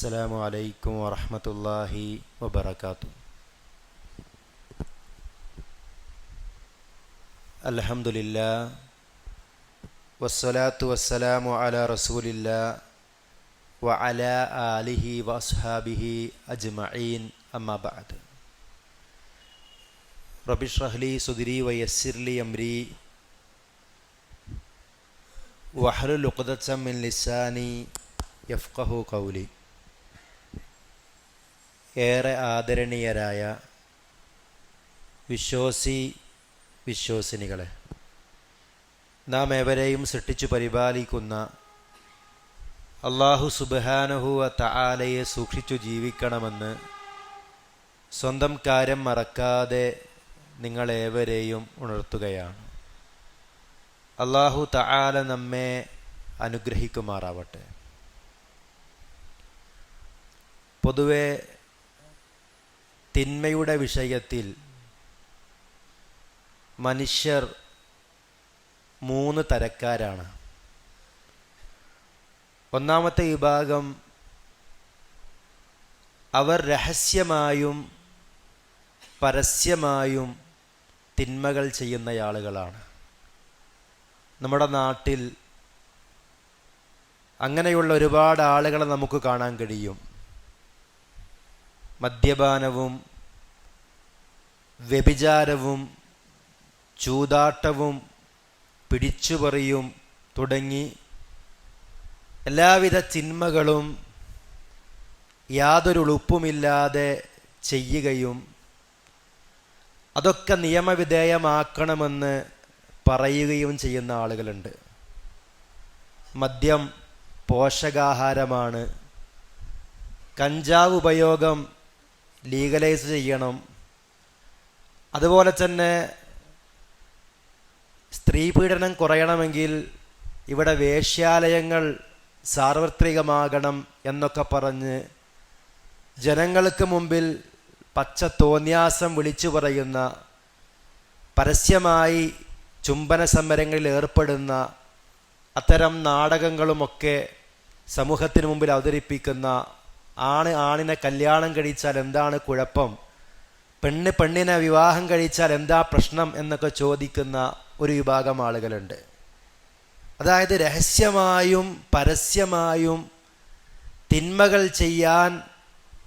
السلام عليكم ورحمة الله وبركاته. الحمد لله والصلاة والسلام على رسول الله وعلى آله وأصحابه أجمعين. أما بعد رب اشرح لي صدري ويسر لي أمري واحلل عقدة من لساني يفقه قولي. ഏറെ ആദരണീയരായ വിശ്വാസി വിശ്വാസിനികളെ നാം ഏവരെയും സൃഷ്ടിച്ചു പരിപാലിക്കുന്ന അള്ളാഹു സുബഹാനഹുവ തആലയെ സൂക്ഷിച്ചു ജീവിക്കണമെന്ന് സ്വന്തം കാര്യം മറക്കാതെ നിങ്ങളേവരെയും ഉണർത്തുകയാണ്. അള്ളാഹു തആല നമ്മെ അനുഗ്രഹിക്കുമാറാവട്ടെ. പൊതുവെ തിന്മയുടെ വിഷയത്തിൽ മനുഷ്യർ മൂന്ന് തരക്കാരാണ്. ഒന്നാമത്തെ വിഭാഗം അവർ രഹസ്യമായും പരസ്യമായും തിന്മകൾ ചെയ്യുന്ന ആളുകളാണ് നമ്മുടെ നാട്ടിൽ അങ്ങനെയുള്ള ഒരുപാട് ആളുകളെ നമുക്ക് കാണാൻ കഴിയും. മദ്യപാനവും വ്യഭിചാരവും ചൂതാട്ടവും പിടിച്ചുപറിയും തുടങ്ങി എല്ലാവിധ ചിന്മകളും യാതൊരു ഉളുപ്പുമില്ലാതെ ചെയ്യുകയും അതൊക്കെ നിയമവിധേയമാക്കണമെന്ന് പറയുകയും ചെയ്യുന്ന ആളുകളുണ്ട്. മദ്യം പോഷകാഹാരമാണ്. കഞ്ചാവ് ഉപയോഗം ലീഗലൈസ് ചെയ്യണം. അതുപോലെ തന്നെ സ്ത്രീ പീഡനം കുറയണമെങ്കിൽ ഇവിടെ വേശ്യാലയങ്ങൾ സാർവത്രികമാകണം എന്നൊക്കെ പറഞ്ഞ് ജനങ്ങൾക്ക് മുമ്പിൽ പച്ച തോന്യാസം വിളിച്ചു പറയുന്ന പരസ്യമായി ചുംബന സമരങ്ങളിൽ ഏർപ്പെടുന്ന അത്തരം നാടകങ്ങളുമൊക്കെ സമൂഹത്തിന് മുമ്പിൽ അവതരിപ്പിക്കുന്ന ആണ് ആണിനെ കല്യാണം കഴിച്ചാൽ എന്താണ് കുഴപ്പം? പെണ്ണ് പെണ്ണിനെ വിവാഹം കഴിച്ചാൽ എന്താ പ്രശ്നം എന്നൊക്കെ ചോദിക്കുന്ന ഒരു വിഭാഗം ആളുകളുണ്ട്. അതായത് രഹസ്യമായും പരസ്യമായും തിന്മകൾ ചെയ്യാൻ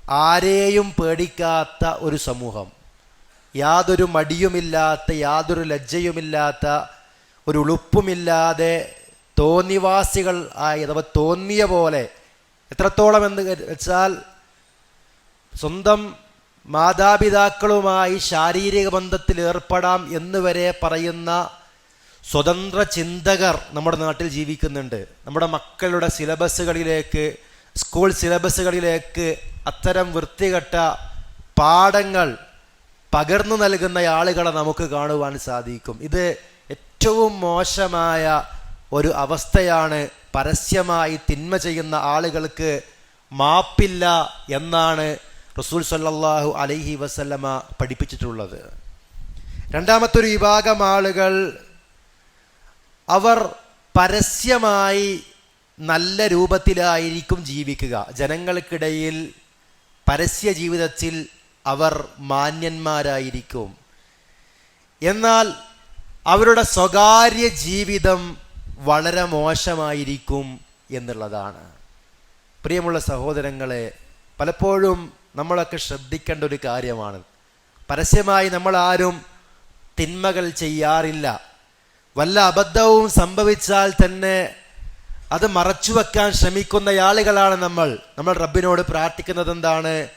ആരെയും പേടിക്കാത്ത ഒരു സമൂഹം. യാതൊരു മടിയുമില്ലാത്ത യാതൊരു ലജ്ജയുമില്ലാത്ത ഒരു ഉളുപ്പുമില്ലാതെ തോന്നിവാസികൾ ആയി അഥവാ തോന്നിയ പോലെ എത്രത്തോളം എന്ന് വെച്ചാൽ സ്വന്തം മാതാപിതാക്കളുമായി ശാരീരിക ബന്ധത്തിൽ ഏർപ്പെടാം എന്ന് വരെ പറയുന്ന സ്വതന്ത്ര ചിന്തകർ നമ്മുടെ നാട്ടിൽ ജീവിക്കുന്നുണ്ട്. നമ്മുടെ മക്കളുടെ സിലബസുകളിലേക്ക് സ്കൂൾ സിലബസുകളിലേക്ക് അത്തരം വൃത്തികെട്ട പാഠങ്ങൾ പകർന്നു നൽകുന്ന ആളുകളെ നമുക്ക് കാണുവാൻ സാധിക്കും. ഇത് ഏറ്റവും മോശമായ ഒരു അവസ്ഥയാണ് പരസ്യമായി തിന്മ ചെയ്യുന്ന ആളുകൾക്ക് മാപ്പില്ല എന്നാണ് റസൂൽ സല്ലാഹു അലൈഹി വസല്ലമ പഠിപ്പിച്ചിട്ടുള്ളത്. രണ്ടാമത്തെ ഒരു വിഭാഗം ആളുകൾ അവർ പരസ്യമായി നല്ല രൂപത്തിലായിരിക്കും ജീവിക്കുക. ജനങ്ങൾക്കിടയിൽ പരസ്യ ജീവിതത്തിൽ അവർ മാന്യന്മാരായിരിക്കും. എന്നാൽ അവരുടെ സ്വകാര്യ ജീവിതം വളരെ മോശമായിരിക്കും എന്നുള്ളതാണ്. പ്രിയമുള്ള സഹോദരങ്ങളെ പലപ്പോഴും നമ്മളൊക്കെ ശ്രദ്ധിക്കേണ്ട ഒരു കാര്യമാണ്. പരസ്യമായി നമ്മൾ ആരും തിന്മകൾ ചെയ്യാറില്ല. വല്ല അബദ്ധവും സംഭവിച്ചാൽ തന്നെ അത് മറച്ചുവെക്കാൻ ശ്രമിക്കുന്ന ആളുകളാണ് നമ്മൾ. നമ്മൾ റബ്ബിനോട് പ്രാർത്ഥിക്കുന്നത് എന്താണ്?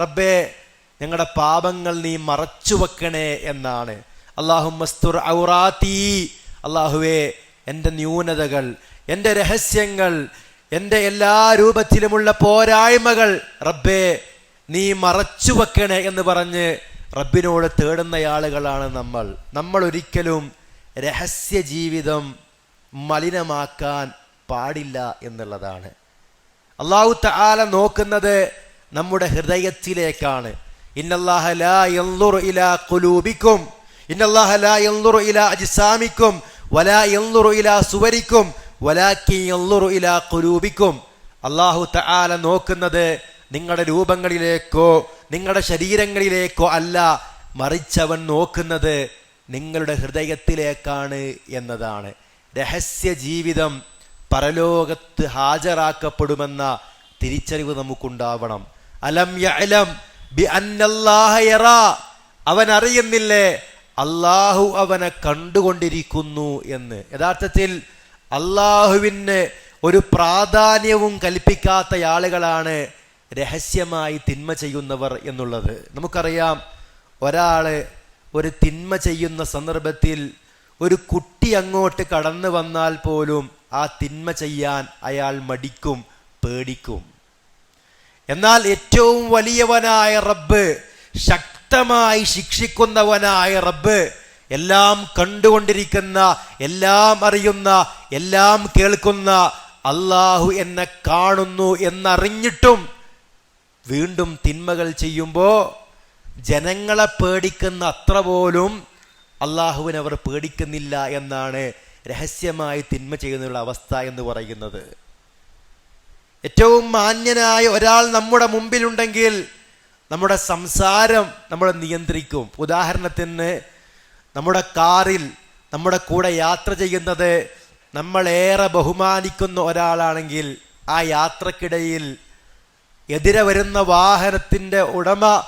റബ്ബേ ഞങ്ങളുടെ പാപങ്ങൾ നീ മറച്ചു വെക്കണേ എന്നാണ്. അള്ളാഹുമസ്തുർ ഔറാത്തി. അള്ളാഹുവേ എന്റെ ന്യൂനതകൾ എന്റെ രഹസ്യങ്ങൾ എന്റെ എല്ലാ രൂപത്തിലുമുള്ള പോരായ്മകൾ റബ്ബേ നീ മറച്ചു വെക്കണേ എന്ന് പറഞ്ഞ് റബ്ബിനോട് തേടുന്ന ആളുകളാണ് നമ്മൾ. നമ്മൾ ഒരിക്കലും രഹസ്യ ജീവിതം മലിനമാക്കാൻ പാടില്ല എന്നുള്ളതാണ്. അള്ളാഹു തആല നോക്കുന്നത് നമ്മുടെ ഹൃദയത്തിലേക്കാണ്. ഇന്നല്ലാഹ ലാ ഇലാ ഖുലൂബിക്കും. ഇന്നല്ലാഹ ലാ യൻളുറു ഇലാ അജ്സാമിക്കും വലാ അള്ളാഹു തആല നോക്കുന്നത് നിങ്ങളുടെ രൂപങ്ങളിലേക്കോ നിങ്ങളുടെ ശരീരങ്ങളിലേക്കോ അല്ല മറിച്ചവൻ നോക്കുന്നത് നിങ്ങളുടെ ഹൃദയത്തിലേക്കാണ് എന്നതാണ്. രഹസ്യ ജീവിതം പരലോകത്ത് ഹാജരാക്കപ്പെടുമെന്ന തിരിച്ചറിവ് നമുക്കുണ്ടാവണം. അലം യഅലം ബി അന്നല്ലാഹ യറ. അവൻ അറിയുന്നില്ലേ അള്ളാഹു അവനെ കണ്ടുകൊണ്ടിരിക്കുന്നു എന്ന്. യഥാർത്ഥത്തിൽ അള്ളാഹുവിന് ഒരു പ്രാധാന്യവും കൽപ്പിക്കാത്ത ആളുകളാണ് രഹസ്യമായി തിന്മ ചെയ്യുന്നവർ എന്നുള്ളത്. നമുക്കറിയാം ഒരാൾ ഒരു തിന്മ ചെയ്യുന്ന സന്ദർഭത്തിൽ ഒരു കുട്ടി അങ്ങോട്ട് കടന്നു വന്നാൽ പോലും ആ തിന്മ ചെയ്യാൻ അയാൾ മടിക്കും പേടിക്കും. എന്നാൽ ഏറ്റവും വലിയവനായ റബ്ബ് ശക്തമായി ശിക്ഷിക്കുന്നവനായ റബ്ബ് എല്ലാം കണ്ടുകൊണ്ടിരിക്കുന്ന എല്ലാം അറിയുന്ന എല്ലാം കേൾക്കുന്ന അള്ളാഹു എന്നെ കാണുന്നു എന്നറിഞ്ഞിട്ടും വീണ്ടും തിന്മകൾ ചെയ്യുമ്പോൾ ജനങ്ങളെ പേടിക്കുന്ന അത്ര പോലും അള്ളാഹുവിനെ അവർ പേടിക്കുന്നില്ല എന്നാണ് രഹസ്യമായി തിന്മ ചെയ്യുന്നതിനുള്ള അവസ്ഥ എന്ന് പറയുന്നത്. ഏറ്റവും മാന്യനായ ഒരാൾ നമ്മുടെ മുമ്പിലുണ്ടെങ്കിൽ നമ്മുടെ സംസാരം നമ്മൾ നിയന്ത്രിക്കും. ഉദാഹരണത്തിന് നമ്മുടെ കാറിൽ നമ്മുടെ കൂടെ യാത്ര ചെയ്യുന്നത് നമ്മളേറെ ബഹുമാനിക്കുന്ന ഒരാളാണെങ്കിൽ ആ യാത്രക്കിടയിൽ എതിരെ വരുന്ന വാഹനത്തിന്റെ ഉടമ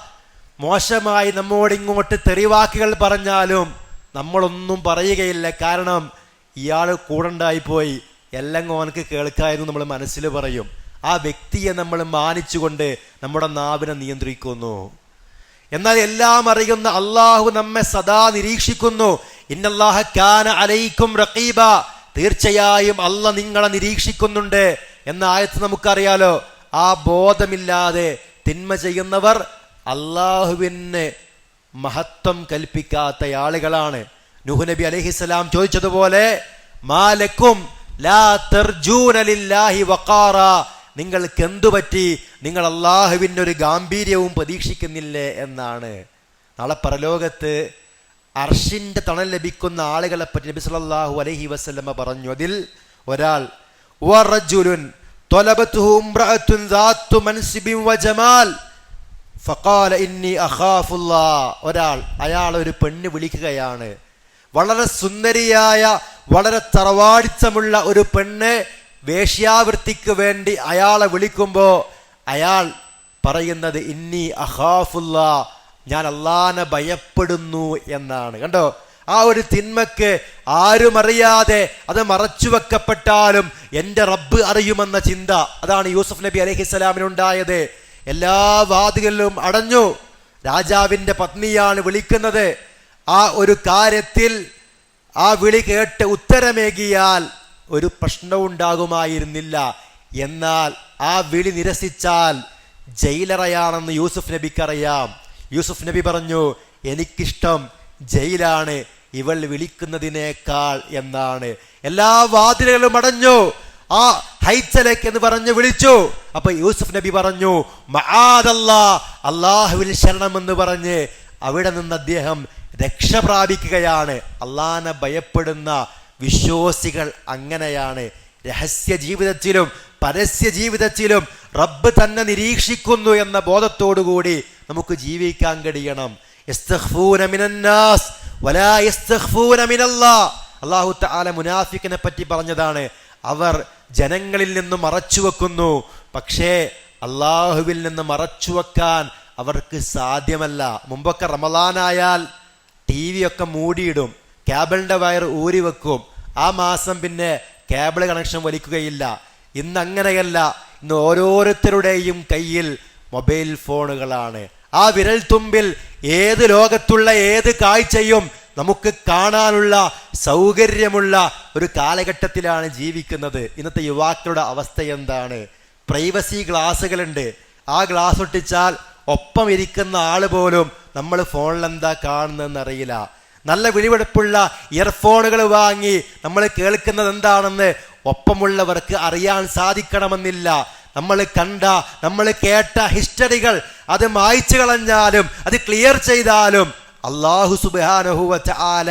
മോശമായി നമ്മോട് ഇങ്ങോട്ട് തെറിവാക്കുകൾ പറഞ്ഞാലും നമ്മളൊന്നും പറയുകയില്ല. കാരണം ഇയാൾ കൂടെ കൂടണ്ടായിപ്പോയി. എല്ലാം ഓനക്ക് കേൾക്കായിരുന്നു നമ്മൾ മനസ്സിൽ പറയും. ആ വ്യക്തിയെ നമ്മൾ മാനിച്ചുകൊണ്ട് നമ്മുടെ നാവിനെ നിയന്ത്രിക്കുന്നു. എന്നാൽ എല്ലാം അറിയുന്ന അള്ളാഹു നമ്മെ സദാ നിരീക്ഷിക്കുന്നു. ഇന്നല്ലാഹ കാന അലൈക്കും റഖീബ. തീർച്ചയായും അല്ല നിങ്ങളെ നിരീക്ഷിക്കുന്നുണ്ട് എന്ന ആയത്ത് നമുക്കറിയാലോ. ആ ബോധമില്ലാതെ തിന്മ ചെയ്യുന്നവർ അള്ളാഹുവിന് മഹത്വം കൽപ്പിക്കാത്ത ആളുകളാണ്. നുഹ് നബി അലഹിസ്സലാം ചോദിച്ചതുപോലെ മാലക്കും ലാ തർജൂന ലില്ലാഹി വഖാറ. നിങ്ങൾക്ക് എന്തു പറ്റി നിങ്ങൾ അള്ളാഹുവിന്റെ ഒരു ഗാംഭീര്യവും പ്രതീക്ഷിക്കുന്നില്ലേ എന്നാണ്. നാളെ പരലോകത്ത് അർഷിന്റെ തണൽ ലഭിക്കുന്ന ആളുകളെ പറ്റി നബി സല്ലല്ലാഹു അലഹി വസ്ലമ്മ പറഞ്ഞു. അതിൽ ഒരാൾ ഒരാൾ അയാൾ ഒരു പെണ്ണ് വിളിക്കുകയാണ്. വളരെ സുന്ദരിയായ വളരെ തറവാടിത്തമുള്ള ഒരു പെണ്ണ് വേശ്യാവൃത്തിക്ക് വേണ്ടി അയാളെ വിളിക്കുമ്പോൾ അയാൾ പറയുന്നത് ഇന്നി അഹാഫുല്ല ഞാൻ അള്ളാനെ ഭയപ്പെടുന്നു എന്നാണ്. കണ്ടോ? ആ ഒരു തിന്മക്ക് ആരും അറിയാതെ അത് മറച്ചു വെക്കപ്പെട്ടാലും എന്റെ റബ്ബ് അറിയുമെന്ന ചിന്ത. അതാണ് യൂസഫ് നബി അലഹിസ്സലാമിനുണ്ടായത് എല്ലാ വാതികളിലും അടഞ്ഞു. രാജാവിന്റെ പത്നിയാണ് വിളിക്കുന്നത്. ആ ഒരു കാര്യത്തിൽ ആ വിളി കേട്ട് ഉത്തരമേകിയാൽ ഒരു പ്രശ്നവും ഉണ്ടാകുമായിരുന്നില്ല എന്നാൽ ആ വിളി നിരസിച്ചാൽ ജയിലറയാണെന്ന് യൂസുഫ് നബിക്കറിയാം. യൂസുഫ് നബി പറഞ്ഞു എനിക്കിഷ്ടം ജയിലാണ് ഇവൾ വിളിക്കുന്നതിനേക്കാൾ എന്നാണ്. എല്ലാ വാതിലുകളും അടഞ്ഞു. ആ ഹൈച്ചലേക്ക് എന്ന് പറഞ്ഞ് വിളിച്ചു. അപ്പൊ യൂസുഫ് നബി പറഞ്ഞു അള്ളാഹുവിൽ ശരണം എന്ന് പറഞ്ഞ് അവിടെ നിന്ന് അദ്ദേഹം രക്ഷ പ്രാപിക്കുകയാണ് അള്ളാഹനെ ഭയപ്പെടുന്ന വിശ്വാസികൾ അങ്ങനെയാണ്. രഹസ്യ ജീവിതത്തിലും പരസ്യ ജീവിതത്തിലും റബ്ബ് തന്നെ നിരീക്ഷിക്കുന്നു എന്ന ബോധത്തോടുകൂടി നമുക്ക് ജീവിക്കാൻ കഴിയണം. തആല മുനാഫിക്കിനെ പറ്റി പറഞ്ഞതാണ്. അവർ ജനങ്ങളിൽ നിന്ന് മറച്ചുവെക്കുന്നു പക്ഷേ അള്ളാഹുവിൽ നിന്ന് മറച്ചുവെക്കാൻ അവർക്ക് സാധ്യമല്ല. മുമ്പൊക്കെ റമലാനായാൽ ടി ഒക്കെ മൂടിയിടും. കേബിളിന്റെ വയർ ഊരി വെക്കും. ആ മാസം പിന്നെ കേബിൾ കണക്ഷൻ വലിക്കുകയില്ല. ഇന്ന് അങ്ങനെയല്ല ഇന്ന് ഓരോരുത്തരുടെയും കയ്യിൽ മൊബൈൽ ഫോണുകളാണ്. ആ വിരൽ തുമ്പിൽ ഏത് ലോകത്തുള്ള ഏത് കാഴ്ചയും നമുക്ക് കാണാനുള്ള സൗകര്യമുള്ള ഒരു കാലഘട്ടത്തിലാണ് ജീവിക്കുന്നത്. ഇന്നത്തെ യുവാക്കളുടെ അവസ്ഥ എന്താണ്? പ്രൈവസി ഗ്ലാസ്സുകളുണ്ട് ആ ഗ്ലാസ് ഒട്ടിച്ചാൽ ഒപ്പം ഇരിക്കുന്ന ആൾ പോലും നമ്മൾ ഫോണിൽ എന്താ കാണുന്നതെന്ന് അറിയില്ല നല്ല വിളിവെടുപ്പുള്ള ഇയർഫോണുകൾ വാങ്ങി നമ്മൾ കേൾക്കുന്നത് എന്താണെന്ന് ഒപ്പമുള്ളവർക്ക് അറിയാൻ സാധിക്കണമെന്നില്ല. നമ്മൾ കണ്ട നമ്മൾ കേട്ട ഹിസ്റ്ററികൾ അത് മായ്ച്ചു കളഞ്ഞാലും അത് ക്ലിയർ ചെയ്താലും അള്ളാഹു സുബാനഹുവ ആല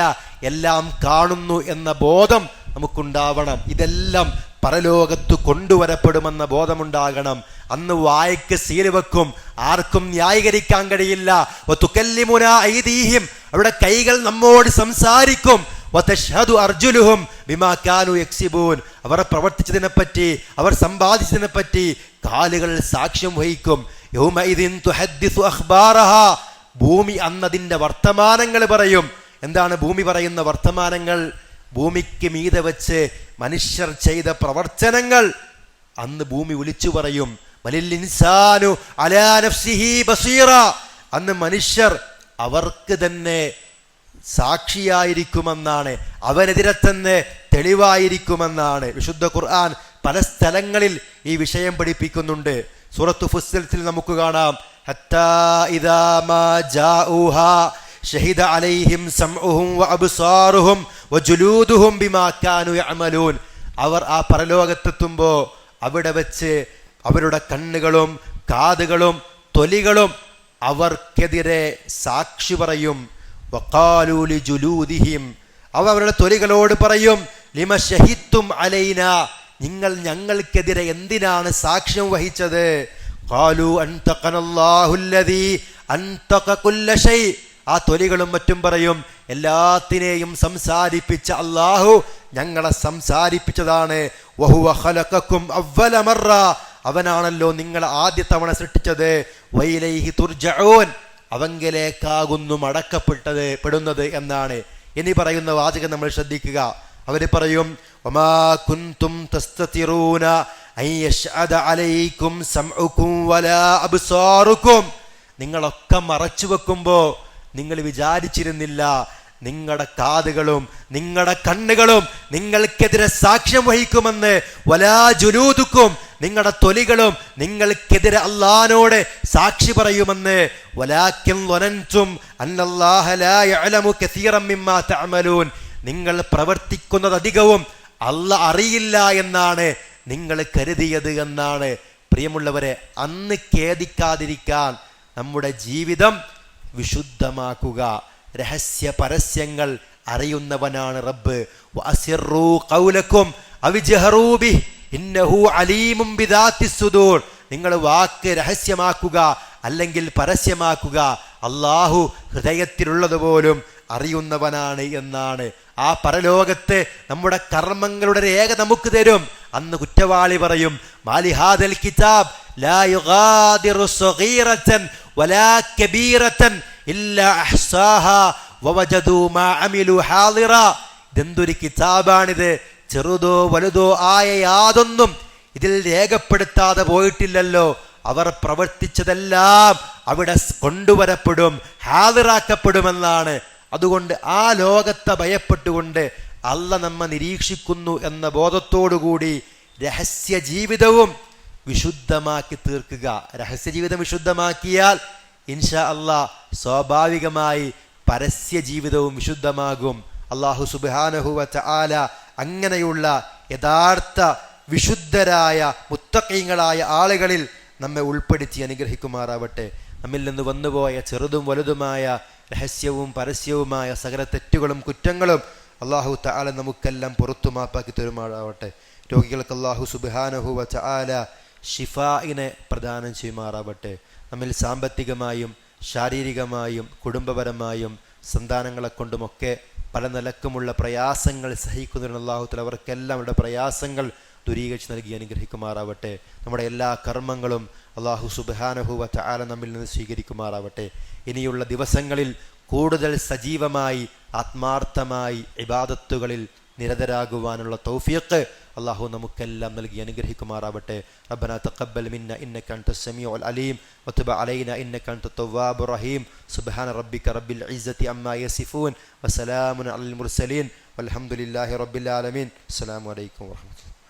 എല്ലാം കാണുന്നു എന്ന ബോധം നമുക്കുണ്ടാവണം. ഇതെല്ലാം പരലോകത്ത് കൊണ്ടുവരപ്പെടുമെന്ന ബോധമുണ്ടാകണം. അന്ന് വായ്ക്ക് സീൽ വെക്കും. ആർക്കും ന്യായീകരിക്കാൻ കഴിയില്ല. അവിടെ കൈകൾ നമ്മോട് സംസാരിക്കും. അർജുലുഹും ബിമാ യക്സിബൂൻ. അവർ പ്രവർത്തിച്ചതിനെ പറ്റി അവർ കാലുകൾ സാക്ഷ്യം വഹിക്കും. ഭൂമി അന്നതിന്റെ വർത്തമാനങ്ങൾ പറയും. എന്താണ് ഭൂമി പറയുന്ന വർത്തമാനങ്ങൾ? ഭൂമിക്ക് മീതെ വെച്ച് മനുഷ്യർ ചെയ്ത പ്രവർത്തനങ്ങൾ. അന്ന് ഭൂമി വിളിച്ചു പറയും. അലാ നഫ്സിഹി ബസീറ. അന്ന് മനുഷ്യർ അവർക്ക് തന്നെ സാക്ഷിയായിരിക്കുമെന്നാണ് അവനെതിരെ തന്നെ തെളിവായിരിക്കുമെന്നാണ്. വിശുദ്ധ ഖുർആൻ പല സ്ഥലങ്ങളിൽ ഈ വിഷയം പഠിപ്പിക്കുന്നുണ്ട്. സൂറത്തു ഫുസ്സൽസിൽ നമുക്ക് കാണാം. ഷഹിദ അലൈഹിം യഅമലൂൻ. അവർ ആ പരലോകത്തെത്തുമ്പോൾ അവിടെ വെച്ച് അവരുടെ കണ്ണുകളും കാതുകളും തൊലികളും അവർക്കെതിരെ സാക്ഷി പറയും. വക്കാലൂലി ജുലൂദിഹിം അവ അവരുടെ തൊലികളോട് പറയും ലിമ ഷഹിത്തും അലൈന. നിങ്ങൾ ഞങ്ങൾക്കെതിരെ എന്തിനാണ് സാക്ഷ്യം വഹിച്ചത്? ആ തൊലികളും മറ്റും പറയും എല്ലാത്തിനെയും സംസാരിപ്പിച്ച അള്ളാഹു ഞങ്ങളെ സംസാരിപ്പിച്ചതാണ്. വഹുവ ഖലഖക്കും മറ അവനാണല്ലോ നിങ്ങൾ ആദ്യ തവണ സൃഷ്ടിച്ചത്. വൈലൈഹി തുർജോൻ അവങ്കിലേക്കാകുന്നു മടക്കപ്പെട്ടത് പെടുന്നത് എന്നാണ്. ഇനി പറയുന്ന വാചകം നമ്മൾ ശ്രദ്ധിക്കുക. അവർ പറയും കുന്തും തസ്തതിറൂന വലാ നിങ്ങളൊക്കെ മറച്ചു വെക്കുമ്പോൾ നിങ്ങൾ വിചാരിച്ചിരുന്നില്ല നിങ്ങളുടെ കാതുകളും നിങ്ങളുടെ കണ്ണുകളും നിങ്ങൾക്കെതിരെ സാക്ഷ്യം വഹിക്കുമെന്ന് വലാ ജുലൂതുക്കും നിങ്ങളുടെ തൊലികളും നിങ്ങൾക്കെതിരെ അള്ളഹാനോട് സാക്ഷി പറയുമെന്ന് നിങ്ങൾ പ്രവർത്തിക്കുന്നത് അധികവും അല്ല അറിയില്ല എന്നാണ് നിങ്ങൾ കരുതിയത് എന്നാണ്. പ്രിയമുള്ളവരെ അന്ന് ഖേദിക്കാതിരിക്കാൻ നമ്മുടെ ജീവിതം വിശുദ്ധമാക്കുക. രഹസ്യ പരസ്യങ്ങൾ അറിയുന്നവനാണ് റബ്ബ്. നിങ്ങൾ വാക്ക് രഹസ്യമാക്കുക അല്ലെങ്കിൽ പരസ്യമാക്കുക അള്ളാഹു ഹൃദയത്തിലുള്ളത് പോലും അറിയുന്നവനാണ് എന്നാണ്. ആ പരലോകത്ത് നമ്മുടെ കർമ്മങ്ങളുടെ രേഖ നമുക്ക് തരും. അന്ന് കുറ്റവാളി പറയും മാലിഹാദൽ കിതാബ് ലാ യുഗാദിറു വലാ ഇതെന്തൊരു കിതാബാണിത്? ചെറുതോ വലുതോ ആയ യാതൊന്നും ഇതിൽ രേഖപ്പെടുത്താതെ പോയിട്ടില്ലല്ലോ. അവർ പ്രവർത്തിച്ചതെല്ലാം അവിടെ കൊണ്ടുവരപ്പെടും ഹാജറാക്കപ്പെടുമെന്നാണ് അതുകൊണ്ട് ആ ലോകത്തെ ഭയപ്പെട്ടുകൊണ്ട് അല്ല നമ്മെ നിരീക്ഷിക്കുന്നു എന്ന ബോധത്തോടുകൂടി രഹസ്യ ജീവിതവും വിശുദ്ധമാക്കി തീർക്കുക. രഹസ്യ ജീവിതം വിശുദ്ധമാക്കിയാൽ ഇൻഷാ അള്ളാ സ്വാഭാവികമായി പരസ്യ ജീവിതവും വിശുദ്ധമാകും. അള്ളാഹു സുബാനഹുവ ആല അങ്ങനെയുള്ള യഥാർത്ഥ വിശുദ്ധരായ മുത്തക്കീങ്ങളായ ആളുകളിൽ നമ്മെ ഉൾപ്പെടുത്തി അനുഗ്രഹിക്കുമാറാവട്ടെ. നമ്മിൽ നിന്ന് വന്നുപോയ ചെറുതും വലുതുമായ രഹസ്യവും പരസ്യവുമായ സകല തെറ്റുകളും കുറ്റങ്ങളും അള്ളാഹു താല നമുക്കെല്ലാം പുറത്തു മാപ്പാക്കി തരുമാറാവട്ടെ. രോഗികൾക്ക് അള്ളാഹു സുബാനഹു വച്ച ആല ഷിഫായിനെ പ്രദാനം ചെയ്യുമാറാവട്ടെ. നമ്മിൽ സാമ്പത്തികമായും ശാരീരികമായും കുടുംബപരമായും സന്താനങ്ങളെ കൊണ്ടുമൊക്കെ പല നിലക്കുമുള്ള പ്രയാസങ്ങൾ സഹിക്കുന്നതിന് അള്ളാഹുത്തിൽ അവർക്കെല്ലാം അവരുടെ പ്രയാസങ്ങൾ ദുരീകരിച്ച് നൽകി അനുഗ്രഹിക്കുമാറാവട്ടെ. നമ്മുടെ എല്ലാ കർമ്മങ്ങളും അള്ളാഹു സുബാനഹുവ ചാല നമ്മിൽ നിന്ന് സ്വീകരിക്കുമാറാവട്ടെ. ഇനിയുള്ള ദിവസങ്ങളിൽ കൂടുതൽ സജീവമായി ആത്മാർത്ഥമായി ഇബാദത്തുകളിൽ നിരതരാകുവാനുള്ള തൗഫീഖ് അള്ളാഹു നമുക്കെല്ലാം നൽകി അനുഗ്രഹിക്കുമാറാവട്ടെ റബ്ബന തഖബ്ബൽ മിന്ന ഇന്നക അൻത സമീഉൽ അലീം വതുബ് അലൈന ഇന്നക അൻത തവ്വാബുർ റഹീം സുബ്ഹാന റബ്ബിക റബ്ബിൽ ഇസ്സതി അമ്മാ യസിഫൂൻ വസലാമുൻ അലൽ മുർസലീൻ വൽഹംദുലില്ലാഹി റബ്ബിൽ ആലമീൻ അസ്സലാമു അലൈക്കും വറഹ്മത്തുള്ളാഹി